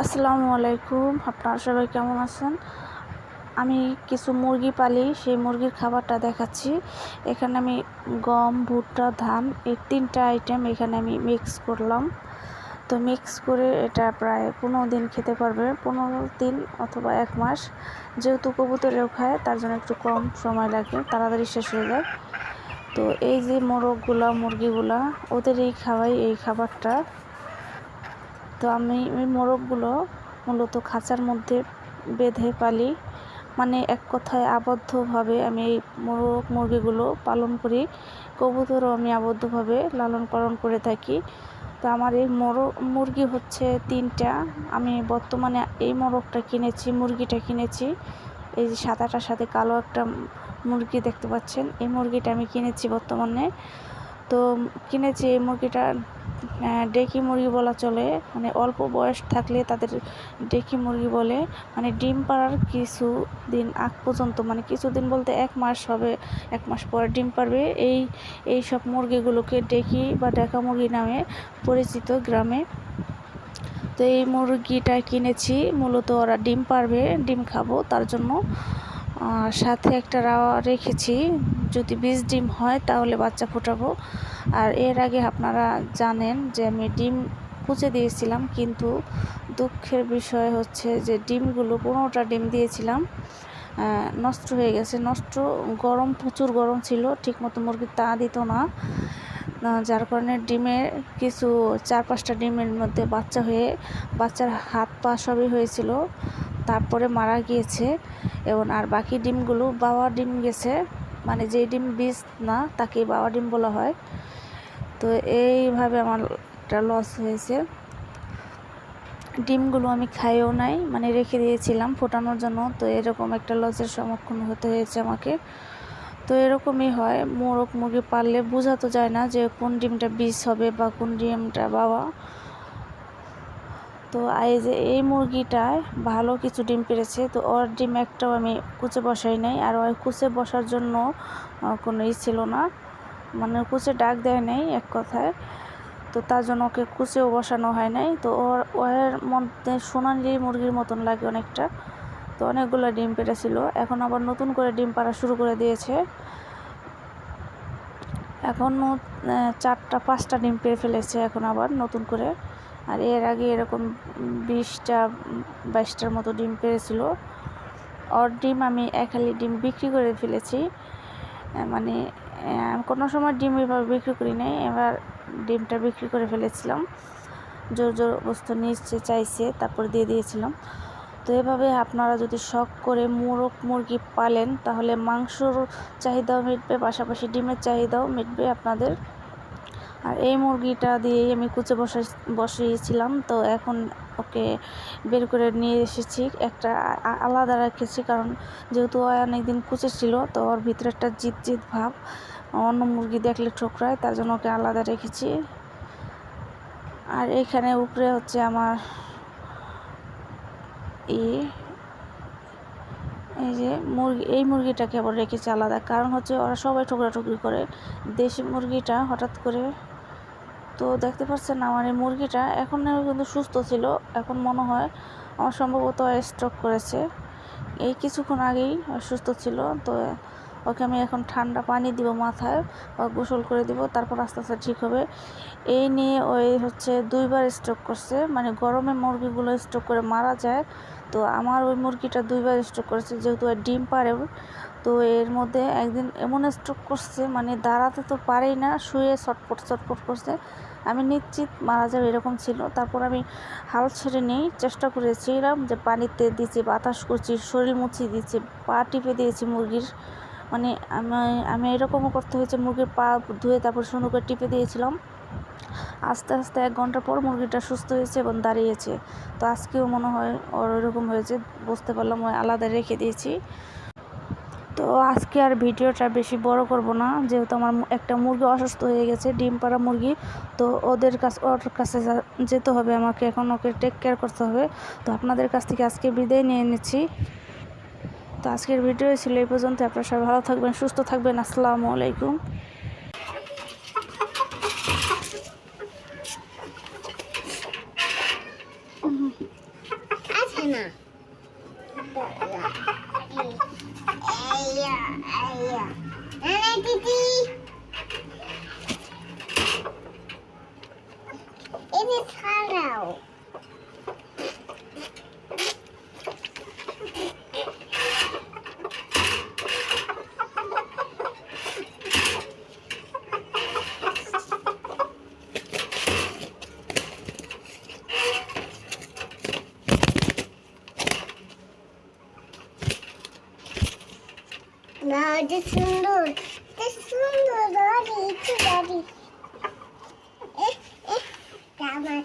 আসসালামু আলাইকুম। আপনারা সবাই কেমন আছেন? আমি কিছু মুরগি পালি, সেই মুরগির খাবারটা দেখাচ্ছি। এখানে আমি গম, ভুট্টা, ধান, এই তিনটা আইটেম এখানে আমি মিক্স করলাম। তো মিক্স করে এটা প্রায় পনেরো দিন খেতে পারবে। পনেরো দিন অথবা এক মাস। যেহেতু কবুতরেও খায়, তার জন্য একটু কম সময় লাগে। তাড়াতাড়ি শেষ হয়ে যায়। তো এই যে মোরগগুলা, মুরগিগুলা, ওদেরই খাওয়াই এই খাবারটা। তো আমি মোরগগুলো মূলত খাঁচার মধ্যে বেঁধে পালি। মানে এক কথায় আবদ্ধভাবে আমি এই মোরগ মুরগিগুলো পালন করি। কবুতরও আমি আবদ্ধভাবে লালন পালন করে থাকি। তো আমার এই মোরগ, মুরগি হচ্ছে তিনটা। আমি বর্তমানে এই মোরগটা কিনেছি, মুরগিটা কিনেছি। এই যে সাদাটার সাথে কালো একটা মুরগি দেখতে পাচ্ছেন। এই মুরগিটা আমি কিনেছি বর্তমানে। তো কিনেছি এই মুরগিটা ডেকি মুরগি বলা চলে। মানে অল্প বয়স থাকলে তাদের ডেকি মুরগি বলে। মানে ডিম পাড়ার কিছু দিন আগ পর্যন্ত মানে কিছুদিন বলতে এক মাস হবে, এক মাস পরে ডিম পারবে এই এই সব মুরগিগুলোকে ডেকি বা ডেকা মুরগি নামে পরিচিত গ্রামে। তো এই মুরগিটা কিনেছি। মূলত ওরা ডিম পারবে ডিম খাব তার জন্য। সাথে একটা রাওয়া রেখেছি। যদি বীজ ডিম হয় তাহলে বাচ্চা ফোটাবো। আর এর আগে আপনারা জানেন যে আমি ডিম কুচে দিয়েছিলাম, কিন্তু দুঃখের বিষয় হচ্ছে যে ডিমগুলো পনেরোটা ডিম দিয়েছিলাম নষ্ট হয়ে গেছে। নষ্ট গরম, প্রচুর গরম ছিল, ঠিকমতো মুরগি তা দিত না। যার কারণে ডিমের কিছু চার পাঁচটা ডিমের মধ্যে বাচ্চা হয়ে বাচ্চার হাত পা সবই হয়েছিল। তারপরে মারা গিয়েছে এবং আর বাকি ডিমগুলো বাবা ডিম গেছে। মানে যে ডিম বীজ না তাকে বাবা ডিম বলা হয়। তো এইভাবে আমার একটা লস হয়েছে। ডিমগুলো আমি খাইও নাই মানে রেখে দিয়েছিলাম ফোটানোর জন্য। তো এরকম একটা লসের সম্মুখীন হতে হয়েছে আমাকে। তো এরকমই হয়, মোরগ মুরগি পাললে বোঝা তো যায় না যে কোন ডিমটা বীজ হবে বা কোন ডিমটা বাবা তো এই যে এই মুরগিটায় ভালো কিছু ডিম পেরেছে, তো ওর ডিম একটাও আমি কুচে বসাই নাই। আর ওই কুচে বসার জন্য কোনো ই ছিল না। মানে কুচে ডাক দেয় নাই এক কথায়। তো তার জন্য ওকে কুচেও বসানো হয় নাই। তো ওর ওর মধ্যে সোনালি মুরগির মতন লাগে অনেকটা। তো অনেকগুলো ডিম পেরেছিল। এখন আবার নতুন করে ডিম পাড়া শুরু করে দিয়েছে। এখনও চারটা, পাঁচটা ডিম পেয়ে ফেলেছে এখন আবার নতুন করে। আর এর আগে এরকম বিশটা, বাইশটার মতো ডিম পেরেছিল। অর ডিম আমি এক হালি ডিম বিক্রি করে ফেলেছি। মানে কোনো সময় ডিম এভাবে বিক্রি করি নাই, এবার ডিমটা বিক্রি করে ফেলেছিলাম। জোর জোর বস্তু নিচ্ছে চাইছে, তারপর দিয়ে দিয়েছিলাম। তো এভাবে আপনারা যদি শখ করে মুরগ মুরগি পালেন, তাহলে মাংসর চাহিদাও মিটবে, পাশাপাশি ডিমের চাহিদাও মিটবে আপনাদের। আর এই মুরগিটা দিয়েই আমি কুচে বসা, বসিয়েছিলাম। তো এখন ওকে বের করে নিয়ে এসেছি। একটা আলাদা রেখেছি কারণ যেহেতু অনেকদিন কুচে ছিল, তো ওর ভিতরে একটা জিত জিত ভাব। অন্য মুরগি দেখলে ঠোকরায়, তার জন্য ওকে আলাদা রেখেছি। আর এখানে উপরে হচ্ছে আমার ই, এই যে মুরগি, এই মুরগিটাকে আবার রেখেছি আলাদা। কারণ হচ্ছে ওরা সবাই ঠোকরা ঠুকরি করে। দেশি মুরগিটা হঠাৎ করে তো দেখতে পাচ্ছেন আমার এই মুরগিটা এখন কিন্তু সুস্থ ছিল, এখন মনে হয় আমার সম্ভবত স্ট্রোক করেছে। এই কিছুক্ষণ আগেই সুস্থ ছিল, তো ওকে আমি এখন ঠান্ডা পানি দিব মাথায় বা গোসল করে দিব, তারপর আস্তে আস্তে ঠিক হবে। এই নিয়ে ওই হচ্ছে দুইবার স্ট্রোক করছে মানে গরমে মুরগিগুলো স্ট্রোক করে মারা যায়। তো আমার ওই মুরগিটা দুইবার স্ট্রোক করেছে, যেহেতু ডিম পারে, তো এর মধ্যে একদিন এমন স্ট্রোক করছে মানে দাঁড়াতে তো পারেই না, শুয়ে ছটপট ছটপট করছে। আমি নিশ্চিত মারা যাবে, এরকম ছিল। তারপর আমি হাল ছেড়ে নিই চেষ্টা করেছিলাম যে পানিতে দিয়েছি, বাতাস করছি, শরীর মুছিয়ে দিয়েছি, পা টিপে দিয়েছি মুরগির। মানে আমি আমি এরকমও করতে হয়েছে, মুরগির পা ধুয়ে তারপর সুন্দর করে টিপে দিয়েছিলাম। আস্তে আস্তে এক ঘণ্টা পর মুরগিটা সুস্থ হয়েছে এবং দাঁড়িয়েছে। তো আজকেও মনে হয় ওর ওরকম হয়েছে, বুঝতে পারলাম, ওই আলাদা রেখে দিয়েছি। তো আজকে আর ভিডিওটা বেশি বড় করব না, যেহেতু আমার একটা মুরগি অসুস্থ হয়ে গেছে, ডিম পাড়া মুরগি। তো ওদের কাছে, ওর কাছে যেতে হবে, আমাকে এখন ওকে টেক কেয়ার করতে হবে। তো আপনাদের কাছ থেকে আজকে বিদায় নিয়ে নিচ্ছি। তো আজকের ভিডিও ছিল এই পর্যন্ত আপনারা সবাই ভালো থাকবেন সুস্থ থাকবেন আসসালামু আলাইকুম এটা ছাড়াও না এটা সুন্দর এটা সুন্দর দাঁড়ি একটু এ আমার